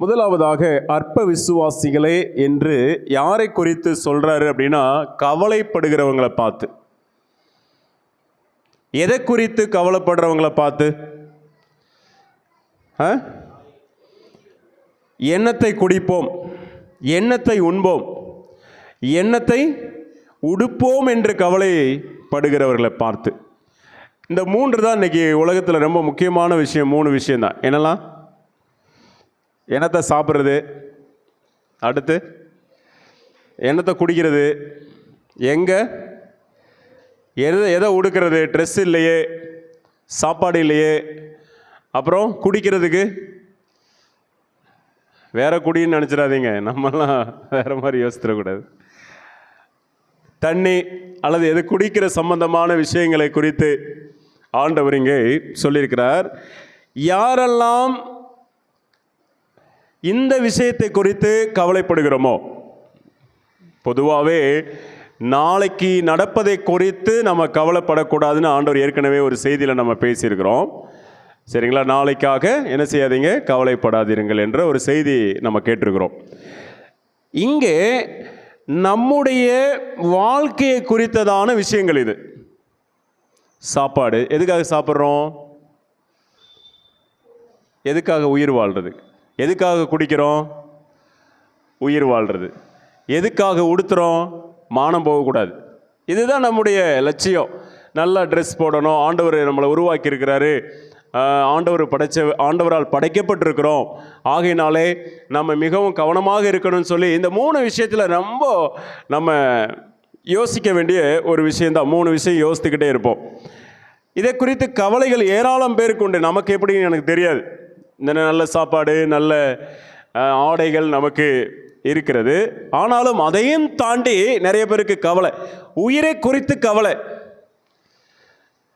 முதலாவதாக அற்ப விசுவாசிகளே என்று யாரை குறித்து சொல்கிறாரு அப்படின்னா கவலைப்படுகிறவங்களை பார்த்து. எதை குறித்து கவலைப்படுறவங்களை பார்த்து? ஆ? எண்ணத்தை குடிப்போம் எண்ணத்தை உண்போம் எண்ணத்தை உடுப்போம் என்று கவலைப்படுகிறவர்களை பார்த்து. இந்த மூன்று தான் இன்னைக்கு உலகத்தில் ரொம்ப முக்கியமான விஷயம் மூணு விஷயந்தான் என்னெல்லாம்? எண்ணத்தை சாப்பிட்றது? அடுத்து எண்ணத்தை குடிக்கிறது? எங்கே? எதை எதை உடுக்கிறது? ட்ரெஸ் இல்லையே சாப்பாடு இல்லையே. அப்புறம் குடிக்கிறதுக்கு? வேற குடின்னு நினச்சிடாதீங்க. நம்மலாம் வேறு மாதிரி யோசிச்சிடக்கூடாது. தண்ணி அல்லது எது குடிக்கிற சம்பந்தமான விஷயங்களை குறித்து ஆண்டவர் இங்கே சொல்லியிருக்கிறார். யாரெல்லாம் இந்த விஷயத்தை குறித்து கவலைப்படுகிறோமோ? பொதுவாகவே நாளைக்கு நடப்பதை குறித்து நம்ம கவலைப்படக்கூடாதுன்னு ஆண்டவர் ஏற்கனவே ஒரு செய்தியில் நம்ம பேசியிருக்கிறோம். சரிங்களா? நாளைக்காக என்ன செய்யாதீங்க? கவலைப்படாதீர்கள் என்ற ஒரு செய்தி நம்ம கேட்டிருக்கிறோம். இங்கே நம்முடைய வாழ்க்கையை குறித்ததான விஷயங்கள் இது. சாப்பாடு. எதுக்காக சாப்பிட்றோம்? எதுக்காக உயிர் வாழ்றது எதுக்காக குடிக்கிறோம்? உயிர் வாழ்கிறது எதுக்காக உடுத்துகிறோம் மானம் போகக்கூடாது. இதுதான் நம்முடைய லட்சியம். நல்லா ட்ரெஸ் போடணும். ஆண்டவர் நம்மளை உருவாக்கியிருக்கிறாரு. ஆண்டவர் படைச்ச ஆண்டவரால் படைக்கப்பட்டிருக்கிறோம். ஆகையினாலே நம்ம மிகவும் கவனமாக இருக்கணும்னு சொல்லி இந்த மூணு விஷயத்தில் ரொம்ப நம்ம யோசிக்க வேண்டிய ஒரு விஷயந்தான் மூணு விஷயம் யோசித்துக்கிட்டே இருப்போம். இதை குறித்து கவலைகள் ஏராளம் பேருக்கு உண்டு. நமக்கு எப்படின்னு எனக்கு தெரியாது. இந்த நல்ல சாப்பாடு நல்ல ஆடைகள் நமக்கு இருக்கிறது. ஆனாலும் அதையும் தாண்டி நிறைய பேருக்கு கவலை. உயிரை குறித்து கவலை.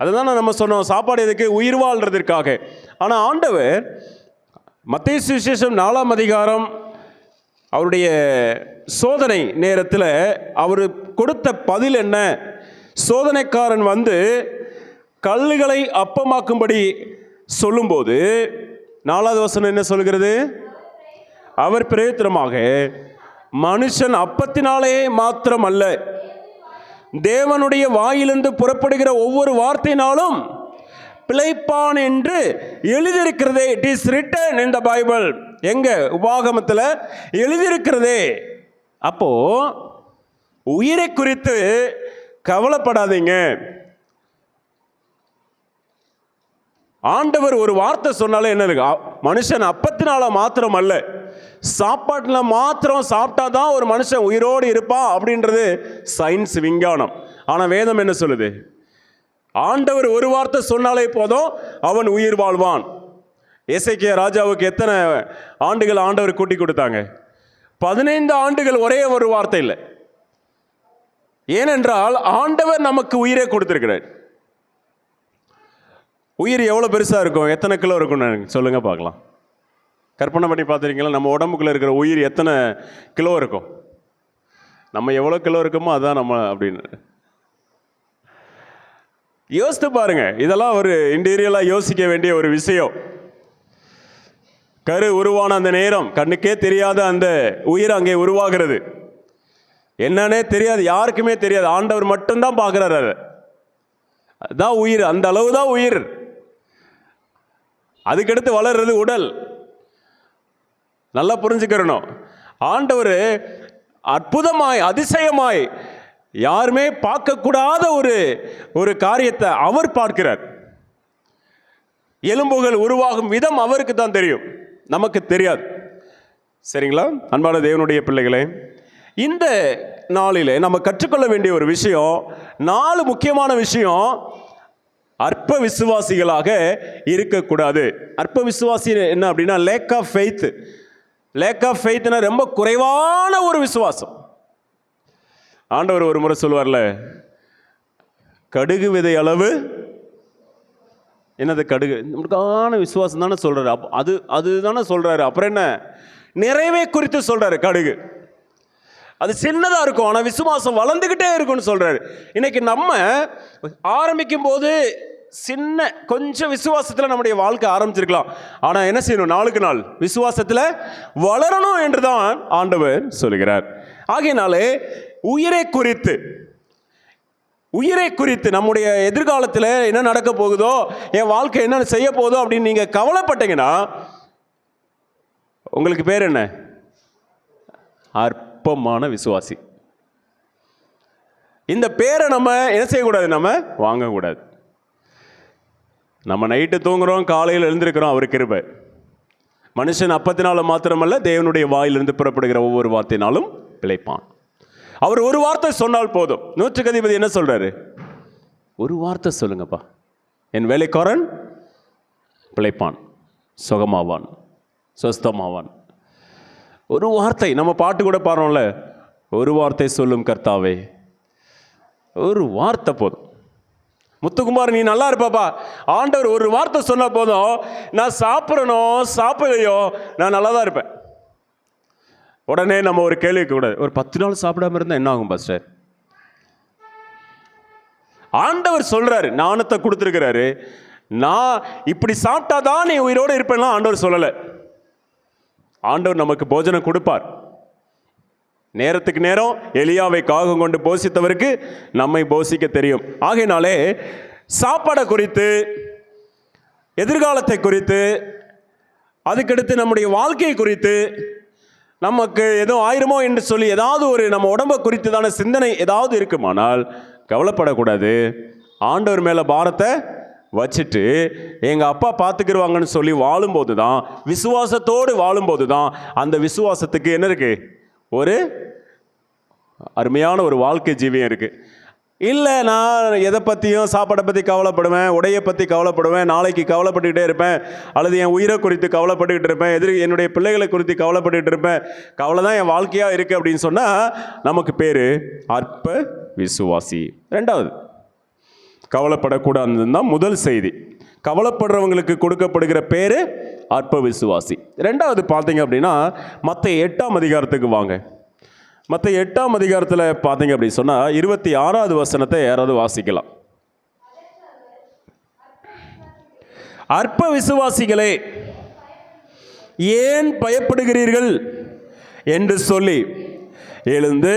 அதுதான் நம்ம சொன்னோம் சாப்பாடு எதுக்கு? உயிர் வாழ்றதற்காக ஆனால் ஆண்டவர் மத்திய சுவிசேஷம் நாலாம் அதிகாரம் அவருடைய சோதனை நேரத்தில் அவர் கொடுத்த பதில் என்ன? சோதனைக்காரன் வந்து கல்லுகளை அப்பமாக்கும்படி சொல்லும்போது நாலாவது வசனம் என்ன சொல்கிறது? அவர் பிரயத்தனமாக மனுஷன் அப்பத்தினாலே மாத்திரம் அல்ல தேவனுடைய வாயிலிருந்து புறப்படுகிற ஒவ்வொரு வார்த்தையினாலும் பிழைப்பான் என்று எழுதியிருக்கிறதே. It is written in the Bible எங்க? உபாகமத்தில் எழுதியிருக்கிறதே. அப்போ உயிரை குறித்து கவலைப்படாதீங்க. ஆண்டவர் ஒரு வார்த்தை சொன்னாலே என்ன இருக்கு? மனுஷன் அப்பத்தினால மாத்திரம் அல்ல. சாப்பாட்டில் மாத்திரம் சாப்பிட்டா தான் ஒரு மனுஷன் உயிரோடு இருப்பான் அப்படின்றது சயின்ஸ் விஞ்ஞானம். ஆனால் வேதம் என்ன சொல்லுது? ஆண்டவர் ஒரு வார்த்தை சொன்னாலே போதும் அவன் உயிர் வாழ்வான். எசேக்கியா ராஜாவுக்கு எத்தனை ஆண்டுகள் ஆண்டவர் கூட்டி கொடுத்தாங்க? பதினைந்து ஆண்டுகள் ஒரே ஒரு வார்த்தை இல்லை. ஏனென்றால் ஆண்டவர் நமக்கு உயிரை கொடுத்துருக்கிறார். உயிர் எவ்வளோ பெருசாக இருக்கும்? எத்தனை கிலோ இருக்கும்னு சொல்லுங்கள் பார்க்கலாம். கற்பனை பண்ணி பார்த்துருக்கீங்களா? நம்ம உடம்புக்குள்ளே இருக்கிற உயிர் எத்தனை கிலோ இருக்கும்? நம்ம எவ்வளோ கிலோ இருக்கோமோ அதான் நம்ம அப்படின்னு. யோசித்து பாருங்க. இதெல்லாம் ஒரு இன்டீரியலாக யோசிக்க வேண்டிய ஒரு விஷயம். கரு உருவான அந்த நேரம் கண்ணுக்கே தெரியாத அந்த உயிர் அங்கே உருவாகிறது. என்னன்னே தெரியாது யாருக்குமே தெரியாது. ஆண்டவர் மட்டும்தான் பார்க்குறாரு அதை. அதான் உயிர். அந்த அளவு தான் உயிர். அதுக்கடுத்து வளர்றது உடல். நல்லா புரிஞ்சுக்கிறணும். ஆண்டவர் அற்புதமாய் அதிசயமாய் யாருமே பார்க்கக்கூடாத ஒரு ஒரு காரியத்தை அவர் பார்க்கிறார். எலும்புகள் உருவாகும் விதம் அவருக்கு தான் தெரியும். நமக்கு தெரியாது. சரிங்களா? அன்பான தேவனுடைய பிள்ளைகளே இந்த நாளிலே நம்ம கற்றுக்கொள்ள வேண்டிய ஒரு விஷயம் நாலு முக்கியமான விஷயம் அற்ப விசுவாசிகளாக இருக்கக்கூடாது. அற்ப விசுவாசி என்ன அப்படின்னா lack of faith lack of ஃபெய்த்னா ரொம்ப குறைவான ஒரு விசுவாசம். ஆண்டவர் ஒரு முறை சொல்லுவார்ல கடுகு விதை அளவு என்னது கடுகு? நமக்கான விசுவாசம் தானே சொல்கிறாரு அப் அது அது தானே சொல்கிறாரு அப்புறம் என்ன? நிறைவே குறித்து சொல்கிறாரு கடுகு. அது சின்னதாக இருக்கும் ஆனால் விசுவாசம் வளர்ந்துக்கிட்டே இருக்கும்னு சொல்கிறாரு இன்றைக்கி நம்ம ஆரம்பிக்கும் போது சின்ன கொஞ்சம் விசுவாசத்தில் நம்முடைய வாழ்க்கை ஆரம்பிச்சிருக்கலாம். ஆனால் என்ன செய்யணும்? நாளுக்கு நாள் விசுவாசத்தில் வளரணும் என்று தான் ஆண்டவர் சொல்கிறார் ஆகையினாலே உயிரை குறித்து உயிரை குறித்து நம்முடைய எதிர்காலத்தில் என்ன நடக்க போகுதோ என் வாழ்க்கை என்ன செய்ய போதோ அப்படின்னு நீங்கள் கவலைப்பட்டீங்கன்னா உங்களுக்கு பேர் என்ன? ஆர். அற்பமான விசுவாசி. இந்த பேரை நம்ம என்ன செய்யக்கூடாது? நம்ம வாங்கக்கூடாது. நம்ம நைட்டு தூங்குறோம் காலையில் எழுந்திருக்கிறோம் அவர் கிருபை. மனுஷன் அப்பத்தினால மாத்திரமல்ல தேவனுடைய வாயிலிருந்து புறப்படுகிற ஒவ்வொரு வார்த்தையினாலும் பிழைப்பான். அவர் ஒரு வார்த்தை சொன்னால் போதும். நூற்றுக்கு அதிபதி என்ன சொல்றாரு? ஒரு வார்த்தை சொல்லுங்கப்பா. என் வேலைக்காரன் பிழைப்பான் சுகமாவான் சொஸ்தமாவான். ஒரு வார்த்தை நம்ம பாட்டு கூட பாடுறோம்ல. ஒரு வார்த்தை சொல்லும் கர்த்தாவே. ஒரு வார்த்தை போதும். முத்துக்குமார் நீ நல்லா இருப்பாப்பா. ஆண்டவர் ஒரு வார்த்தை சொன்ன போதும். நான் சாப்பிட்றனோ சாப்பிடலையோ நான் நல்லா தான் இருப்பேன். உடனே நம்ம ஒரு கேள்வி கூடாது ஒரு பத்து நாள் சாப்பிடாம இருந்தால் என்ன ஆகும் பாஸ்டர் ஆண்டவர் சொல்கிறாரு நாணத்தை கொடுத்துருக்கிறாரு. நான் இப்படி சாப்பிட்டாதான் நீ உயிரோடு இருப்பேன்னா ஆண்டவர் சொல்லலை. ஆண்டவர் நமக்கு போஜனம் கொடுப்பார். நேரத்துக்கு நேரம் எளியாவை காகம் கொண்டு போஷித்தவருக்கு நம்மை போஷிக்க தெரியும். ஆகையினாலே சாப்பாடை குறித்து எதிர்காலத்தை குறித்து அதுக்கடுத்து நம்முடைய வாழ்க்கையை குறித்து நமக்கு ஏதோ ஆயிருமோ என்று சொல்லி ஏதாவது ஒரு நம்ம உடம்பை குறித்ததான சிந்தனை ஏதாவது இருக்குமானால் கவலைப்படக்கூடாது. ஆண்டவர் மேலே பாரத்தை வச்சுட்டு எங்கள் அப்பா பார்த்துக்கிடுவாங்கன்னு சொல்லி வாழும்போது தான் விசுவாசத்தோடு வாழும்போது தான் அந்த விசுவாசத்துக்கு என்ன இருக்குது ஒரு அருமையான ஒரு வாழ்க்கை ஜீவியம் இருக்குது இல்லை நான் எதை பற்றியும் சாப்பாடை பற்றி கவலைப்படுவேன் உடையை பற்றி கவலைப்படுவேன் நாளைக்கு கவலைப்பட்டுக்கிட்டே இருப்பேன் அல்லது என் உயிரை குறித்து கவலைப்பட்டுக்கிட்டு இருப்பேன் எதிர் என்னுடைய பிள்ளைகளை குறித்து கவலைப்பட்டுக்கிட்டு இருப்பேன் கவலை தான் என் வாழ்க்கையாக இருக்குது அப்படின்னு சொன்னால் நமக்கு பேர் அற்ப விசுவாசி. ரெண்டாவது கவலைப்படக்கூடாதுன்னு தான் முதல் செய்தி. கவலைப்படுறவங்களுக்கு கொடுக்கப்படுகிற பேர் அற்ப விசுவாசி ரெண்டாவது பார்த்தீங்க அப்படின்னா மற்ற எட்டாம் அதிகாரத்துக்கு வாங்க. மற்ற எட்டாம் அதிகாரத்தில் பார்த்தீங்க அப்படின்னு சொன்னால் இருபத்தி ஆறாவது வசனத்தை யாராவது வாசிக்கலாம். அற்ப விசுவாசிகளே ஏன் பயப்படுகிறீர்கள்? என்று சொல்லி எழுந்து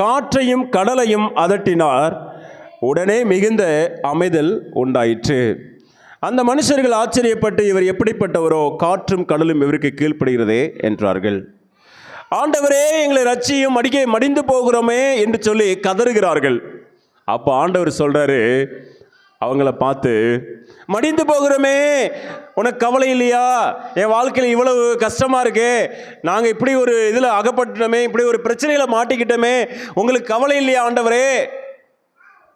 காற்றையும் கடலையும் அதட்டினார். உடனே மிகுந்த அமைதல் உண்டாயிற்று. அந்த மனுஷர்கள் ஆச்சரியப்பட்டு இவர் எப்படிப்பட்டவரோ காற்றும் கடலும் இவருக்கு கீழ்ப்படுகிறதே என்றார்கள். ஆண்டவரே எங்களை ரட்சியும் அடிக்க மடிந்து போகிறோமே என்று சொல்லி கதறுகிறார்கள். அப்போ ஆண்டவர் சொல்கிறாரு அவங்கள பார்த்து மடிந்து போகிறோமே உனக்கு கவலை இல்லையா? என் வாழ்க்கையில் இவ்வளவு கஷ்டமாக இருக்கே. நாங்கள் இப்படி ஒரு இதில் அகப்பட்டுட்டோமே இப்படி ஒரு பிரச்சனையில் மாட்டிக்கிட்டோமே உங்களுக்கு கவலை இல்லையா ஆண்டவரே?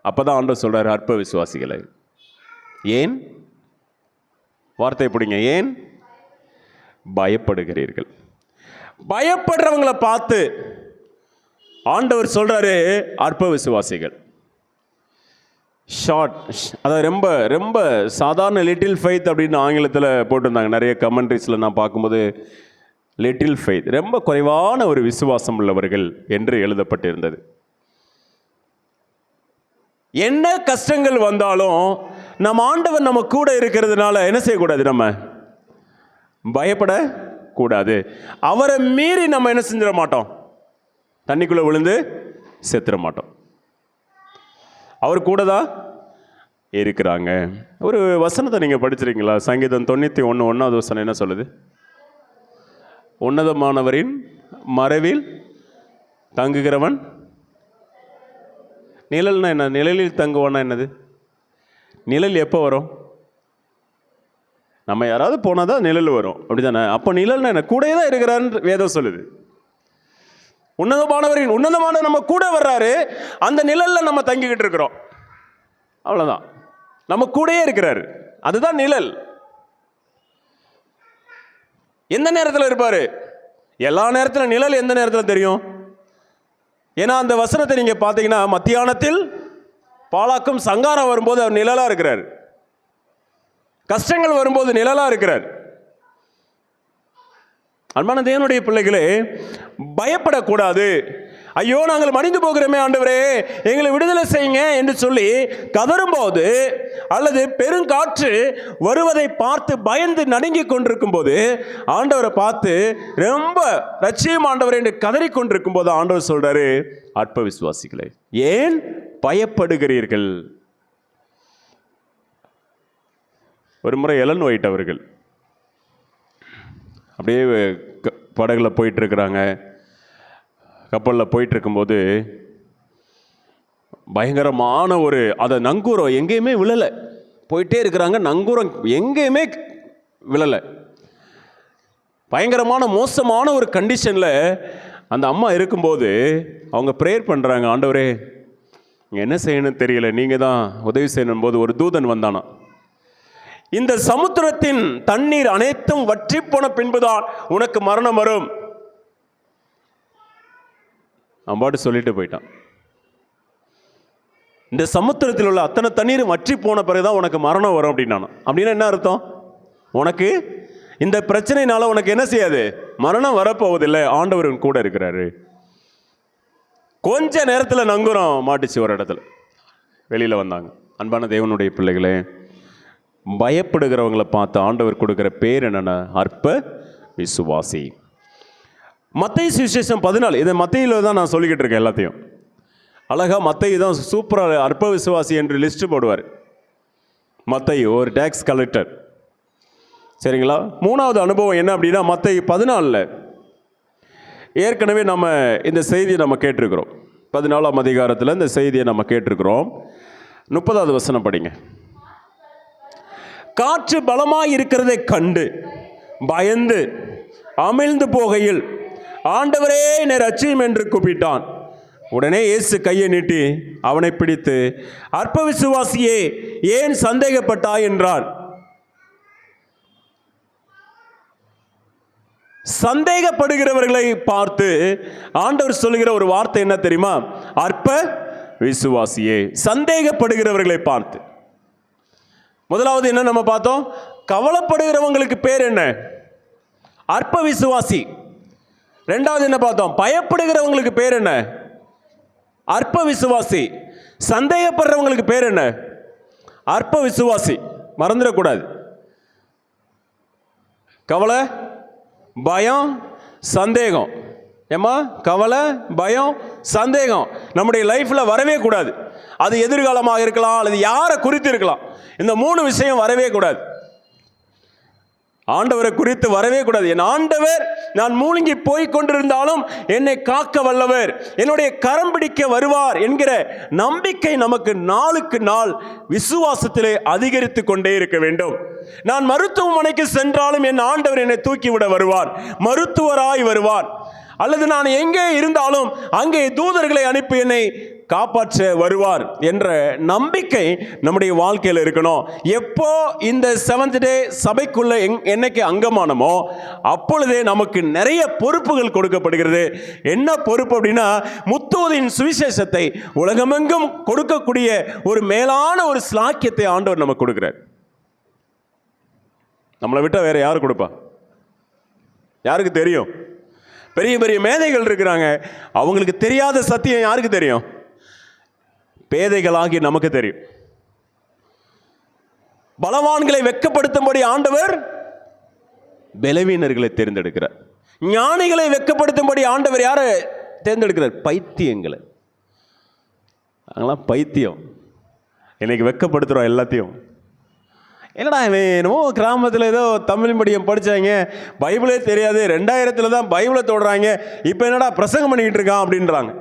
அப்பதான் ஆண்டவர் சொல்கிறார் அற்ப விசுவாசிகளை. ஏன்? வார்த்தை பிடிங்க. ஏன்? பயப்படுகிறீர்கள். பயப்படுறவங்கள பார்த்து ஆண்டவர் சொல்கிறாரு அற்ப விசுவாசிகள். ஷார்ட் அதாவது ரொம்ப ரொம்ப சாதாரண லிட்டில் ஃபைத் அப்படின்னு ஆங்கிலத்தில் போட்டிருந்தாங்க. நிறைய கமெண்ட்ரிஸில் நான் பார்க்கும்போது லிட்டில் ஃபைத் ரொம்ப குறைவான ஒரு விசுவாசம் உள்ளவர்கள் என்று எழுதப்பட்டிருந்தது. என்ன கஷ்டங்கள் வந்தாலும் நம்ம ஆண்டவர் நம்ம கூட இருக்கிறதுனால என்ன செய்யக்கூடாது நம்ம? பயப்படக்கூடாது. அவரை மீறி நம்ம என்ன செஞ்சிட மாட்டோம்? தண்ணிக்குள்ளே விழுந்து செத்துட மாட்டோம். அவர் கூட தான் இருக்கிறாங்க. ஒரு வசனத்தை நீங்கள் படிச்சிருக்கீங்களா? சங்கீதம் தொண்ணூற்றி ஒன்று ஒன்றாவது வசனம் என்ன சொல்லுது? உன்னதமானவரின் மறைவில் தங்குகிறவன் நிழல்னா என்ன? நிழலில் தங்குவோன்னா என்னது? நிழல் எப்போ வரும்? நம்ம யாராவது போனால் தான் நிழல் வரும். அப்படிதானே? அப்போ நிழல்னா என்ன? கூடயே தான் இருக்கிறான்னு வேதம் சொல்லுது. உன்னதமானவரின் உன்னதமான நம்ம கூட வர்றாரு. அந்த நிழலில் நம்ம தங்கிக்கிட்டு இருக்கிறோம். அவ்வளோதான் நம்ம கூடயே இருக்கிறாரு. அதுதான் நிழல். எந்த நேரத்தில் இருப்பார்? எல்லா நேரத்தில் நிழல் எந்த நேரத்தில் தெரியும்? ஏன்னா அந்த வசனத்தை நீங்கள் பார்த்தீங்கன்னா மத்தியானத்தில் பாலாக்கும் சங்காரம் வரும்போது அவர் நிழலாக இருக்கிறார். கஷ்டங்கள் வரும்போது நிழலாக இருக்கிறார். அன்பான தேவனுடைய பிள்ளைகளே பயப்படக்கூடாது. ஐயோ நாங்கள் மடிந்து போகிறோமே ஆண்டவரே எங்களை விடுதலை செய்யுங்க என்று சொல்லி கதறும்போது அல்லது பெருங்காற்று வருவதை பார்த்து பயந்து நடுங்கி கொண்டிருக்கும் போது ஆண்டவரை பார்த்து ரொம்ப லட்சியம் ஆண்டவர் என்று கதறி கொண்டிருக்கும் போது ஆண்டவர் சொல்றாரு அற்ப விசுவாசிகளே ஏன் பயப்படுகிறீர்கள்? ஒரு முறை எலன் ஒயிட் அவர்கள் அப்படியே க- படகுல போயிட்டு இருக்கிறாங்க. கப்பலில் போயிட்டுருக்கும்போது பயங்கரமான ஒரு அதை நங்கூரம் எங்கேயுமே விழலை. போயிட்டே இருக்கிறாங்க நங்கூரம் எங்கேயுமே விழலை. பயங்கரமான மோசமான ஒரு கண்டிஷனில் அந்த அம்மா இருக்கும்போது அவங்க ப்ரேயர் பண்ணுறாங்க ஆண்டவரே என்ன செய்யணும்னு தெரியல நீங்கள் தான் உதவி செய்யணும் போது ஒரு தூதன் வந்தானா? இந்த சமுத்திரத்தின் தண்ணீர் அனைத்தும் வற்றி போன பின்புதான் உனக்கு மரணம் வரும். அவன் பாட்டு சொல்லிட்டு போயிட்டான். இந்த சமுத்திரத்தில் உள்ள அத்தனை தண்ணீரும் வற்றி போன பிறகுதான் உனக்கு மரணம் வரும் அப்படின்னானா அப்படின்னா என்ன அர்த்தம்? உனக்கு இந்த பிரச்சனைனால உனக்கு என்ன செய்யாது? மரணம் வரப்போவதில்லை. ஆண்டவர் கூட இருக்கிறாரு. கொஞ்ச நேரத்தில் நங்குறோம் மாட்டுச்சு ஒரு இடத்துல. வெளியில் வந்தாங்க. அன்பான தேவனுடைய பிள்ளைகளே பயப்படுகிறவங்களை பார்த்து ஆண்டவர் கொடுக்குற பேர் என்னென்ன அற்ப விசுவாசி. மத்திய சுவிசேஷம் பதினாலு. இதை மத்தியில் தான் நான் சொல்லிக்கிட்டு இருக்கேன் எல்லாத்தையும். அழகா மத்திய தான் சூப்பராக அற்ப விசுவாசி என்று லிஸ்ட்டு போடுவார். மத்தை ஒரு டேக்ஸ் கலெக்டர் சரிங்களா? மூணாவது அனுபவம் என்ன அப்படின்னா மற்ற பதினாலில் ஏற்கனவே நம்ம இந்த செய்தியை நம்ம கேட்டிருக்கிறோம். பதினாலாம் அதிகாரத்தில் இந்த செய்தியை நம்ம கேட்டிருக்கிறோம். முப்பதாவது வசனம் படிங்க. காற்று பலமாக இருக்கிறதை கண்டு பயந்து அமிழ்ந்து போகையில் ஆண்டவரே என்னை ரட்சியும் என்று கூப்பிட்டான். உடனே இயேசு கையை நீட்டி அவனை பிடித்து அற்ப விசுவாசியே ஏன் சந்தேகப்பட்டாய்? என்றார் சந்தேகப்படுகிறவர்களை பார்த்து ஆண்டவர் சொல்லுகிற ஒரு வார்த்தை என்ன தெரியுமா? அற்ப விசுவாசியே சந்தேகப்படுகிறவர்களை பார்த்து. முதலாவது என்ன நம்ம பார்த்தோம்? கவலைப்படுகிறவங்களுக்கு பேர் என்ன? அற்ப விசுவாசி. ரெண்டாவது என்ன பார்த்தோம்? பயப்படுகிறவங்களுக்கு பேர் என்ன? அற்ப விசுவாசி சந்தேகப்படுறவங்களுக்கு பேர் என்ன? அற்ப விசுவாசி மறந்துடக்கூடாது. கவலை பயம் சந்தேகம். ஏம்மா? கவலை பயம் சந்தேகம். நம்முடைய லைஃப்பில் வரவே கூடாது. அது எதிர்காலமாக இருக்கலாம் அல்லது யாரை குறித்து இருக்கலாம். இந்த மூணு விஷயம் வரவே கூடாது. ஆண்டவரை குறித்து வரவே கூடாது. என் ஆண்டவர் நான் மூழ்கி போய் கொண்டிருந்தாலும் என்னை காக்க வல்லவர். என்னுடைய கரம் பிடிக்க வருவார் என்கிற நம்பிக்கை நமக்கு நாளுக்கு நாள் விசுவாசத்திலே அதிகரித்து கொண்டே இருக்க வேண்டும். நான் மருத்துவமனைக்கு சென்றாலும் என் ஆண்டவர் என்னை தூக்கிவிட வருவார். மருத்துவராய் வருவார். அல்லது நான் எங்கே இருந்தாலும் அங்கே தூதர்களை அனுப்பி என்னை காப்பாற்ற வருவார் என்ற நம்பிக்கை நம்முடைய வாழ்க்கையில் இருக்கணும். எப்போ இந்த செவன்த் டே சபைக்குள்ள எங் என்னைக்கு அங்கமானமோ அப்பொழுதே நமக்கு நிறைய பொறுப்புகள் கொடுக்கப்படுகிறது. என்ன பொறுப்பு அப்படின்னா முத்துவதின் சுவிசேஷத்தை உலகமெங்கும் கொடுக்கக்கூடிய ஒரு மேலான ஒரு ஸ்லாக்கியத்தை ஆண்டவர் நமக்கு கொடுக்கிறார். நம்மளை விட்டால் வேற யார் கொடுப்பா? யாருக்கு தெரியும்? பெரிய பெரிய மேதைகள் இருக்கிறாங்க. அவங்களுக்கு தெரியாத சத்தியம் யாருக்கு தெரியும்? பேதைகளாகி நமக்கு தெரியும். பலவான்களை வெட்கப்படுத்தும்படி ஆண்டவர் பலவீனர்களை தேர்ந்தெடுக்கிறார். ஞானிகளை வெட்கப்படுத்தும்படி ஆண்டவர் யாரை தேர்ந்தெடுக்கிறார்? பைத்தியங்களை. அதெல்லாம் பைத்தியம். இன்னைக்கு வெட்கப்படுத்துகிறோம் எல்லாத்தையும். என்னடா இவன் என்னமோ கிராமத்தில் ஏதோ தமிழ் மீடியம் படித்தாங்க பைபிளே தெரியாது. ரெண்டாயிரத்தில் தான் பைபிளை தொடுறாங்க. இப்போ என்னடா பிரசங்கம் பண்ணிக்கிட்டு இருக்கான் அப்படின்றாங்க.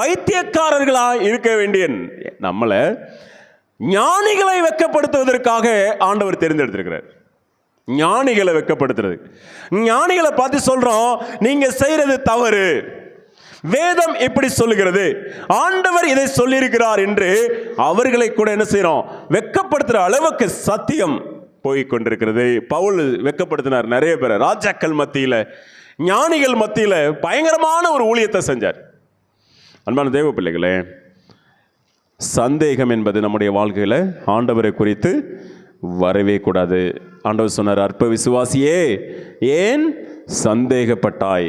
பைத்தியக்காரர்களாக இருக்க வேண்டிய நம்மளை ஞானிகளை வெக்கப்படுத்துவதற்காக ஆண்டவர் தேர்ந்தெடுத்திருக்கிறார். ஞானிகளை வெக்கப்படுத்துறது. ஞானிகளை பார்த்து சொல்கிறோம் நீங்கள் செய்கிறது தவறு. வேதம் எப்படி சொல்லுகிறது. ஆண்டவர் இதை சொல்லியிருக்கிறார் என்று அவர்களை கூட என்ன செய்யறோம் வெக்கப்படுத்துகிற அளவுக்கு சத்தியம் போய் கொண்டிருக்கிறது. பவுல் வெக்கப்படுத்தினார் நிறைய பேர். ராஜாக்கள் மத்தியில் ஞானிகள் மத்தியில் பயங்கரமான ஒரு ஊழியத்தை செஞ்சார். அன்பான தேவ பிள்ளைகளே சந்தேகம் என்பது நம்முடைய வாழ்க்கையில் ஆண்டவரை குறித்து வரவே கூடாது. ஆண்டவர் சொன்னார் அற்ப விசுவாசியே ஏன் சந்தேகப்பட்டாய்?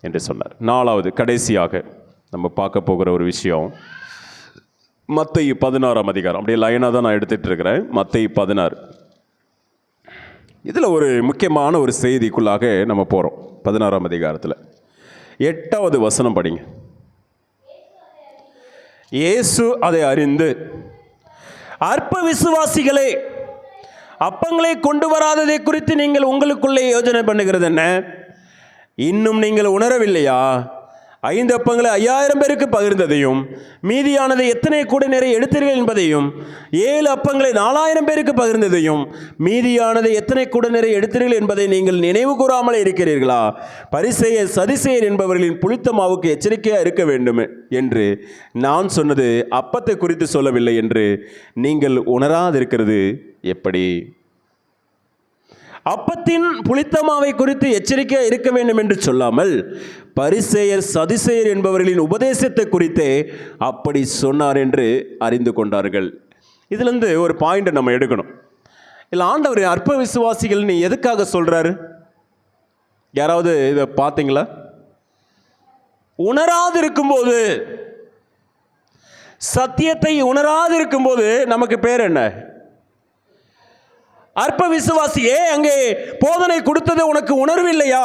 என்று சொன்னார். நாலாவது கடைசியாக நம்ம பார்க்க போகிற ஒரு விஷயம். மத்தேயு பதினாறாம் அதிகாரம். அப்படியே லைனாக தான் நான் எடுத்துகிட்டு இருக்கிறேன். மத்தேயு பதினாறு. இதில் ஒரு முக்கியமான ஒரு செய்திக்குள்ளாக நம்ம போகிறோம் பதினாறாம் அதிகாரத்தில். எட்டாவது வசனம் படிங்க. இயேசு அதை அறிந்து அற்ப விசுவாசிகளே அப்பங்களை கொண்டு வராததை குறித்து நீங்கள் உங்களுக்குள்ளே யோஜனை பண்ணுகிறது என்ன இன்னும் நீங்கள் உணரவில்லையா? ஐந்து அப்பங்களை ஐயாயிரம் பேருக்கு பகிர்ந்ததையும் மீதியானதை எத்தனை கூட நிறைய எடுத்தீர்கள் என்பதையும் ஏழு அப்பங்களை நாலாயிரம் பேருக்கு பகிர்ந்ததையும் மீதியானதை எத்தனை கூட நிறைய எடுத்தீர்கள் என்பதை நீங்கள் நினைவு கூறாமல் இருக்கிறீர்களா? பரிசெய சதிசெயர் என்பவர்களின் புளித்த மாவுக்கு எச்சரிக்கையாக இருக்க வேண்டும் என்று நான் சொன்னது அப்பத்தை குறித்து சொல்லவில்லை என்று நீங்கள் உணராதிருக்கிறது எப்படி? அப்பத்தின் புளித்தமாவை குறித்து எச்சரிக்கையாக இருக்க வேண்டும் என்று சொல்லாமல் பரிசேயர் சதிசேயர் என்பவர்களின் உபதேசத்தை குறித்தே அப்படி சொன்னார் என்று அறிந்து கொண்டார்கள். இதுலேருந்து ஒரு பாயிண்ட்டை நம்ம எடுக்கணும். இல்லை ஆண்டவர் அற்ப விசுவாசிகள் நீ எதுக்காக சொல்கிறாரு யாராவது இதை பார்த்தீங்களா? உணராது இருக்கும்போது சத்தியத்தை உணராது இருக்கும்போது நமக்கு பேர் என்ன? அற்ப விசுவாசியே அங்கே போதனை கொடுத்தது உனக்கு உணர்வில்லையா?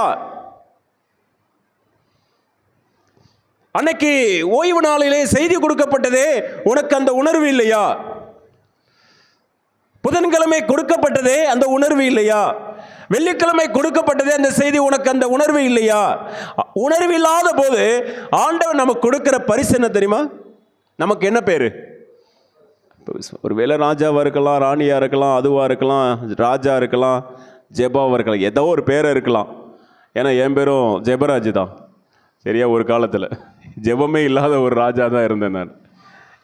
அன்னைக்கு ஓய்வு நாளிலே செய்தி கொடுக்கப்பட்டதே உனக்கு அந்த உணர்வு இல்லையா? புதன்கிழமை கொடுக்கப்பட்டதே அந்த உணர்வு இல்லையா? வெள்ளிக்கிழமை கொடுக்கப்பட்டதே அந்த செய்தி உனக்கு அந்த உணர்வு இல்லையா? உணர்வு இல்லாத போது ஆண்டவன் நமக்கு கொடுக்கிற பரிசு என்ன தெரியுமா? நமக்கு என்ன பேரு? ஒரு வேளை ராஜாவாக இருக்கலாம் ராணியாக இருக்கலாம் அதுவாக இருக்கலாம் ராஜா இருக்கலாம் ஜெபாவாக இருக்கலாம் ஏதோ ஒரு பேரை இருக்கலாம். ஏன்னா என் பேரும் ஜெபராஜ் தான். சரியா ஒரு காலத்தில். ஜெபமே இல்லாத ஒரு ராஜா தான் இருந்தேன் நான்.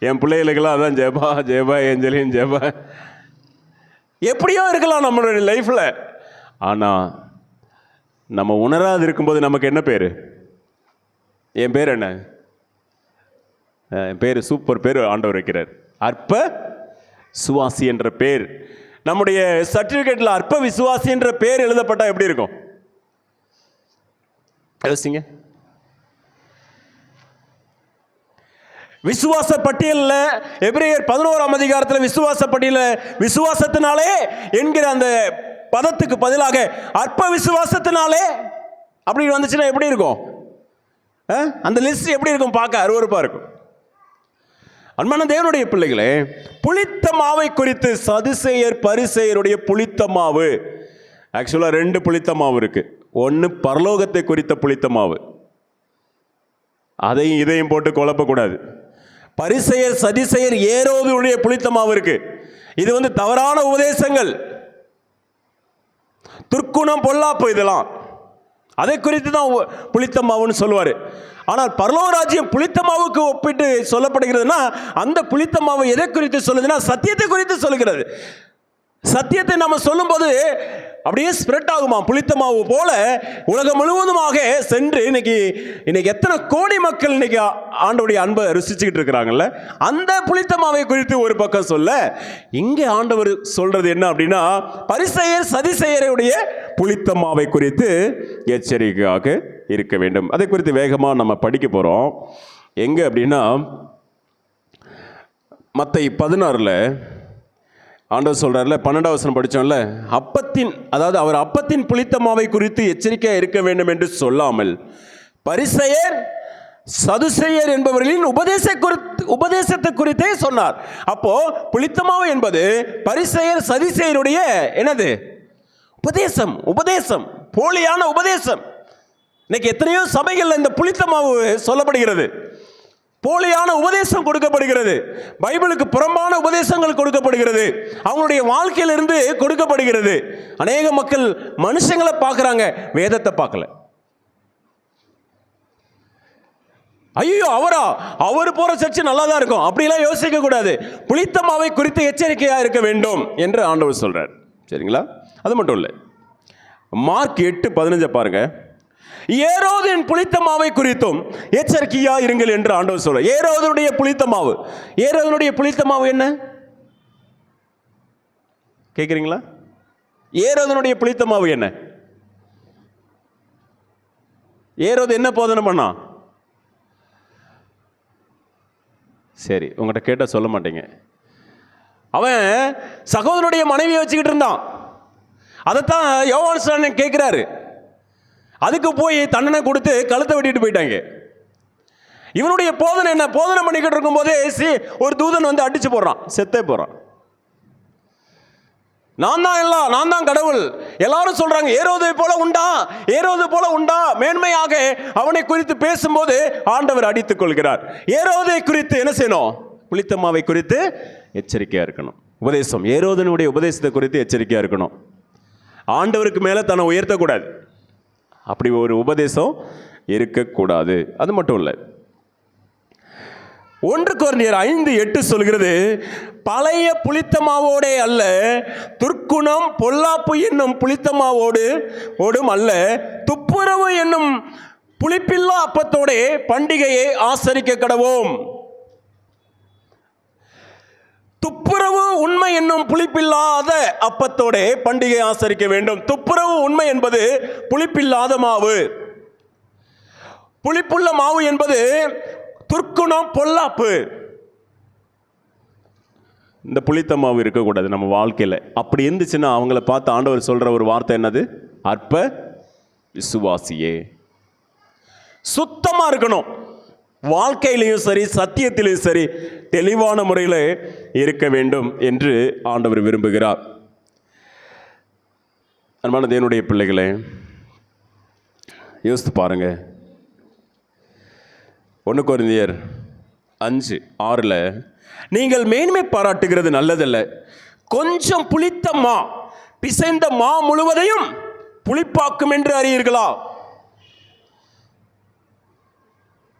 என் பிள்ளைகளுக்கெல்லாம் அதான் ஜெபா ஜெபா ஏஞ்சலின் ஜெபா. எப்படியோ இருக்கலாம் நம்மளுடைய லைஃப்பில் ஆனால் நம்ம உணராது இருக்கும்போது நமக்கு என்ன பேர்? என் பேர் என்ன? என் பேர் சூப்பர் பேர் ஆண்டவர் வைக்கிறார். அற்ப சுவாசி என்ற பேர். நம்முடைய சர்டிஃபிகேட்டில் அற்ப விசுவாசி என்ற பேர் எழுதப்பட்டால் எப்படி இருக்கும்? யோசிங்க. விசுவாச பட்டியலில் எபிரேயர் பதினோராம் அதிகாரத்தில் விசுவாச பட்டியலில் விசுவாசத்தினாலே என்கிற அந்த பதத்துக்கு பதிலாக அற்ப விசுவாசத்தினாலே அப்படி வந்துச்சுன்னா எப்படி இருக்கும்? அந்த லிஸ்ட் எப்படி இருக்கும்? பார்க்க அருவருப்பாக இருக்கும். அன்பான தேவனுடைய பிள்ளைகளே புளித்த மாவை குறித்து சதுசேயர் பரிசேயருடைய புளித்த மாவு. ஆக்சுவலாக ரெண்டு புளித்த மாவு இருக்கு. ஒன்று பரலோகத்தை குறித்த புளித்த மாவு. அதையும் இதையும் போட்டு குழப்பக்கூடாது. பரிசெயர் சதிசெயர் ஏரோதுடைய புளித்த மாவு இருக்கு. இது வந்து தவறான உபதேசங்கள். துர்க்குணம் பொல்லாப்பு இதெல்லாம். அதை குறித்து தான் புளித்த மாவுன்னு சொல்லுவார். ஆனால் பரலோராஜ்யம் புளித்த மாவுக்கு ஒப்பிட்டு சொல்லப்படுகிறதுனா அந்த புளித்த மாவு எதை குறித்து சொல்லுதுன்னா சத்தியத்தை குறித்து சொல்லுகிறது. சத்தியத்தை நம்ம சொல்லும்போது அப்படியே ஸ்ப்ரெட் ஆகுமா புளித்த மாவு போல உலகம் முழுவதுமாக சென்று இன்னைக்கு இன்னைக்கு எத்தனை கோடி மக்கள் இன்னைக்கு ஆண்டவுடைய அன்பை ருசிச்சுக்கிட்டு இருக்கிறாங்கல்ல? அந்த புளித்த மாவை குறித்து ஒரு பக்கம் சொல்ல இங்கே ஆண்டவர் சொல்றது என்ன அப்படின்னா பரிசெயர் சதிசெயருடைய புளித்த மாவை குறித்து எச்சரிக்கையாக இருக்க வேண்டும். அதை குறித்து வேகமாக நம்ம படிக்க போகிறோம் எங்கே அப்படின்னா மற்ற பதினாறில் ஆண்டவர் சொல்கிறார்ல பன்னெண்டாவது வசனம் படித்தோம்ல அப்பத்தின் அதாவது அவர் அப்பத்தின் புளித்தமாவை குறித்து எச்சரிக்கையாக இருக்க வேண்டும் என்று சொல்லாமல் பரிசெயர் சதுசெயர் என்பவர்களின் உபதேச குறித்து உபதேசத்தை குறித்தே சொன்னார். அப்போ புளித்தமாவு என்பது பரிசெயர் சதிசெயருடைய என்னது? உபதேசம் உபதேசம் போலியான உபதேசம். இன்னைக்கு எத்தனையோ சபைகளில் இந்த புளித்த மாவு சொல்லப்படுகிறது. போலியான உபதேசம் கொடுக்கப்படுகிறது. பைபிளுக்கு புறம்பான உபதேசங்கள் கொடுக்கப்படுகிறது. அவங்களுடைய வாழ்க்கையிலிருந்து கொடுக்கப்படுகிறது. அநேக மக்கள் மனுஷங்களை பார்க்குறாங்க வேதத்தை பார்க்கல. ஐயோ அவரா? அவர் போற சர்ச்சு நல்லா தான் இருக்கும். அப்படிலாம் யோசிக்க கூடாது. புளித்தமாவை குறித்து எச்சரிக்கையாக இருக்க வேண்டும் என்று ஆண்டவர் சொல்றார். சரிங்களா? அது மட்டும் இல்லை. மார்க் எட்டு பதினஞ்சை பாருங்கள் ஏரோதின் புளித்த மாவை குறித்தும் எச்சரிக்கையா இருங்கள் என்று ஆண்டவர் சொல்ற ஏரோதனுடைய புளித்த மாவு. ஏரோதனுடைய புளித்த மாவு என்ன? கேட்குறீங்களா ஏரோதனுடைய புளித்த மாவு என்ன? ஏரோது என்ன போதனை பண்ணா? சரி உங்கள்கிட்ட கேட்டால் சொல்ல மாட்டீங்க. அவன் சகோதரனுடைய மனைவியை வச்சுக்கிட்டு இருந்தான். அதைத்தான் யோவான் கேட்குறாரு அதுக்கு போய் தண்டனை கொடுத்து கழுத்தை வெட்டிட்டு போயிட்டாங்க. இவனுடைய போதனை என்ன? போதனை பண்ணிக்கிட்டு இருக்கும்போதே சி ஒரு தூதன் வந்து அடிச்சு போடுறான். செத்தே போகிறான் நான் தான் எல்லாம் நான் தான் கடவுள். எல்லாரும் சொல்றாங்க ஏரோதை போல உண்டா? ஏறுவது போல உண்டா? மேன்மையாக அவனை குறித்து பேசும்போது ஆண்டவர் அடித்துக் கொள்கிறார். ஏரோதை குறித்து என்ன செய்யணும்? புளித்தம்மாவை குறித்து எச்சரிக்கையா இருக்கணும். உபதேசம். ஏரோதனுடைய உபதேசத்தை குறித்து எச்சரிக்கையா இருக்கணும். ஆண்டவருக்கு மேல தன்னை உயர்த்தக்கூடாது. அப்படி ஒரு உபதேசம் இருக்கக்கூடாது. அது மட்டும் இல்லை. ஒன்று குறைந்தர் ஐந்து எட்டு சொல்கிறது பழைய புளித்தமாவோடே அல்ல துர்க்குணம் பொல்லாப்பு என்னும் புளித்தமாவோடு ஓடும் அல்ல. துப்புரவு என்னும் புளிப்பில்லா அப்பத்தோடே பண்டிகையை ஆசரிக்க கடவோம் துப்புரவு உண்மை என்னும் புளிப்பில்லாத அப்பத்தோடே பண்டிகை ஆசரிக்க வேண்டும். துப்புரவு உண்மை என்பது புளிப்பில்லாத மாவு. புளிப்புள்ள மாவு என்பது துர்க்குணம் பொல்லாப்பு. இந்த புளித்த மாவு இருக்கக்கூடாது நம்ம வாழ்க்கையில். அப்படி இருந்துச்சுன்னா அவங்கள பார்த்து ஆண்டவர் சொல்கிற ஒரு வார்த்தை என்னது? அற்ப விசுவாசியே. சுத்தமாக இருக்கணும். வாழ்க்கையிலையும் சரி சத்தியத்திலையும் சரி தெளிவான முறையில் இருக்க வேண்டும் என்று ஆண்டவர் விரும்புகிறார். அன்பான தேவனுடைய பிள்ளைகளே யோசித்து பாருங்க. ஒன்று குறைந்தியர் அஞ்சு ஆறில் நீங்கள் மேன்மை பாராட்டுகிறது நல்லதல்ல. கொஞ்சம் புளித்த மா பிசைந்த மா முழுவதையும் புளிப்பாக்கும் என்று அறியீர்களா?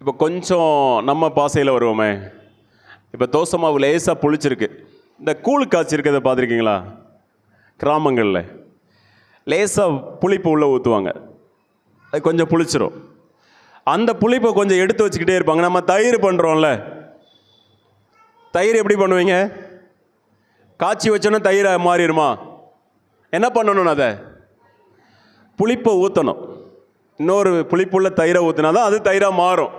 இப்போ கொஞ்சம் நம்ம பாசையில் வருவோமே. இப்போ தோசை மாவு லேசாக புளிச்சிருக்கு. இந்த கூழ் காய்ச்சிருக்கிறத பார்த்துருக்கீங்களா? கிராமங்களில். லேசாக புளிப்பு உள்ளே ஊற்றுவாங்க அது கொஞ்சம் புளிச்சிரும். அந்த புளிப்பை கொஞ்சம் எடுத்து வச்சுக்கிட்டே இருப்பாங்க. நம்ம தயிர் பண்ணுறோம்ல தயிர் எப்படி பண்ணுவீங்க? காய்ச்சி வச்சோன்னா தயிரை மாறிடுமா? என்ன பண்ணணும் அதை? புளிப்பை ஊற்றணும் இன்னொரு புளிப்புள்ள தயிரை ஊற்றினா தான் அது தயிராக மாறும்.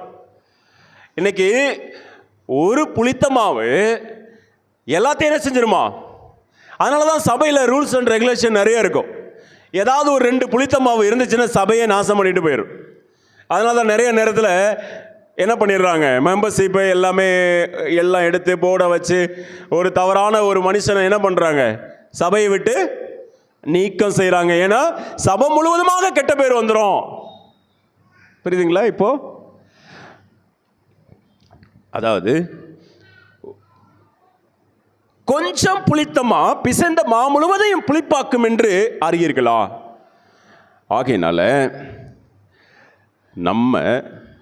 இன்னைக்கு ஒரு புளித்த மாவு எல்லாத்தையும் என்ன செஞ்சிருமா? அதனால தான் சபையில் ரூல்ஸ் அண்ட் ரெகுலேஷன் நிறைய இருக்கும். ஏதாவது ஒரு ரெண்டு புளித்த மாவு இருந்துச்சுன்னா சபையை நாசம் பண்ணிட்டு போயிடும் அதனால தான் நிறைய நேரத்தில் என்ன பண்ணிடுறாங்க? மெம்பர்ஷிப்பை எல்லாமே எல்லாம் எடுத்து போர்டை வச்சு ஒரு தவறான ஒரு மனுஷனை என்ன பண்ணுறாங்க சபையை விட்டு நீக்கம் செய்கிறாங்க ஏன்னா சபை முழுவதுமாக கெட்ட பேர் வந்துடும் புரியுதுங்களா இப்போது அதாவது கொஞ்சம் புளித்தமா பிசைந்த மா முழுவதையும் புளிப்பாக்கும் என்று அறியீர்களா? ஆகையினால நம்ம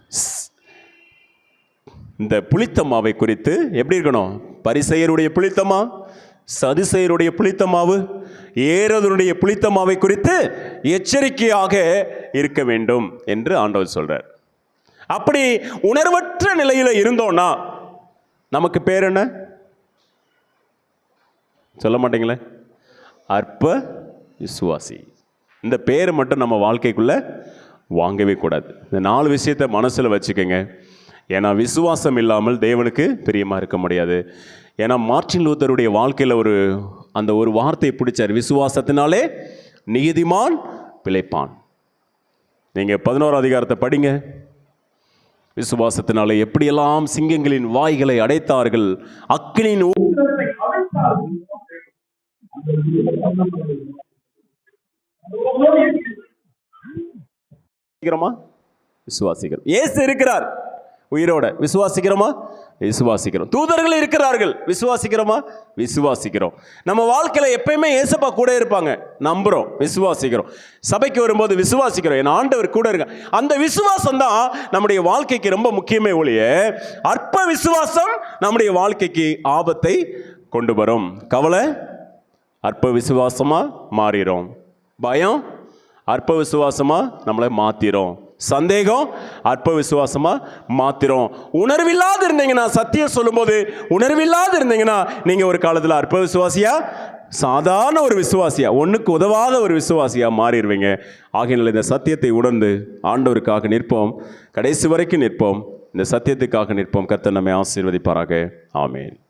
ஸ்- இந்த புளித்தமாவை குறித்து எப்படி இருக்கணும்? பரிசெயருடைய புளித்தமா சதுசெயருடைய புளித்தம்மாவு ஏறதனுடைய புளித்தமாவை குறித்து எச்சரிக்கையாக இருக்க வேண்டும் என்று ஆண்டவர் சொல்கிறார் அப்படி உணர்வற்ற நிலையில் இருந்தோம்னா நமக்கு பேர் என்ன? சொல்ல மாட்டீங்களே? அற்ப விசுவாசி. இந்த பேரை மட்டும் நம்ம வாழ்க்கைக்குள்ளே வாங்கவே கூடாது. இந்த நாலு விஷயத்தை மனசில் வச்சுக்கோங்க. ஏன்னா விசுவாசம் இல்லாமல் தேவனுக்கு பிரியமாக இருக்க முடியாது. ஏன்னா மார்ட்டின் லூத்தருடைய வாழ்க்கையில் ஒரு அந்த ஒரு வார்த்தை பிடிச்சார். விசுவாசத்தினாலே நீதிமான் பிழைப்பான். நீங்கள் பதினோரு அதிகாரத்தை படிங்க. விசுவாசத்தினாலே எப்படியெல்லாம் சிங்கங்களின் வாய்களை அடைத்தார்கள் அக்கினியின் ஊ- விசுவாசிக்கிறோம்? இயேசு இருக்கிறார். உயிரோட. விசுவாசிக்கிறோமா? விசுவாசிக்கிறோம். தூதர்கள் இருக்கிறார்கள். விசுவாசிக்கிறோமா? விசுவாசிக்கிறோம். நம்ம வாழ்க்கையில் எப்பயுமே ஏசப்பா கூட இருப்பாங்க. நம்புகிறோம் விசுவாசிக்கிறோம். சபைக்கு வரும்போது விசுவாசிக்கிறோம். என் ஆண்டவர் கூட இருக்க அந்த விசுவாசம் தான் நம்முடைய வாழ்க்கைக்கு ரொம்ப முக்கியமே ஒழிய அற்ப விசுவாசம் நம்முடைய வாழ்க்கைக்கு ஆபத்தை கொண்டு வரும். கவலை? அற்ப விசுவாசமாக மாறிடும். பயம்? அற்ப விசுவாசமாக நம்மளை மாற்றிடும் சந்தேகம் அற்ப விசுவாசமாக மாத்திரும். உணர்வில்லாது இருந்தீங்கன்னா சத்தியம் சொல்லும்போது உணர்வில்லாது இருந்தீங்கன்னா நீங்கள் ஒரு காலத்தில் அற்ப விசுவாசியா சாதாரண ஒரு விசுவாசியா? ஒன்றுக்கு உதவாத ஒரு விசுவாசியா மாறிடுவீங்க. ஆகையினால் இந்த சத்தியத்தை உணர்ந்து ஆண்டவருக்காக நிற்போம். கடைசி வரைக்கும் நிற்போம். இந்த சத்தியத்துக்காக நிற்போம். கர்த்தர் நம்மை ஆசீர்வதிப்பாராக. ஆமேன்.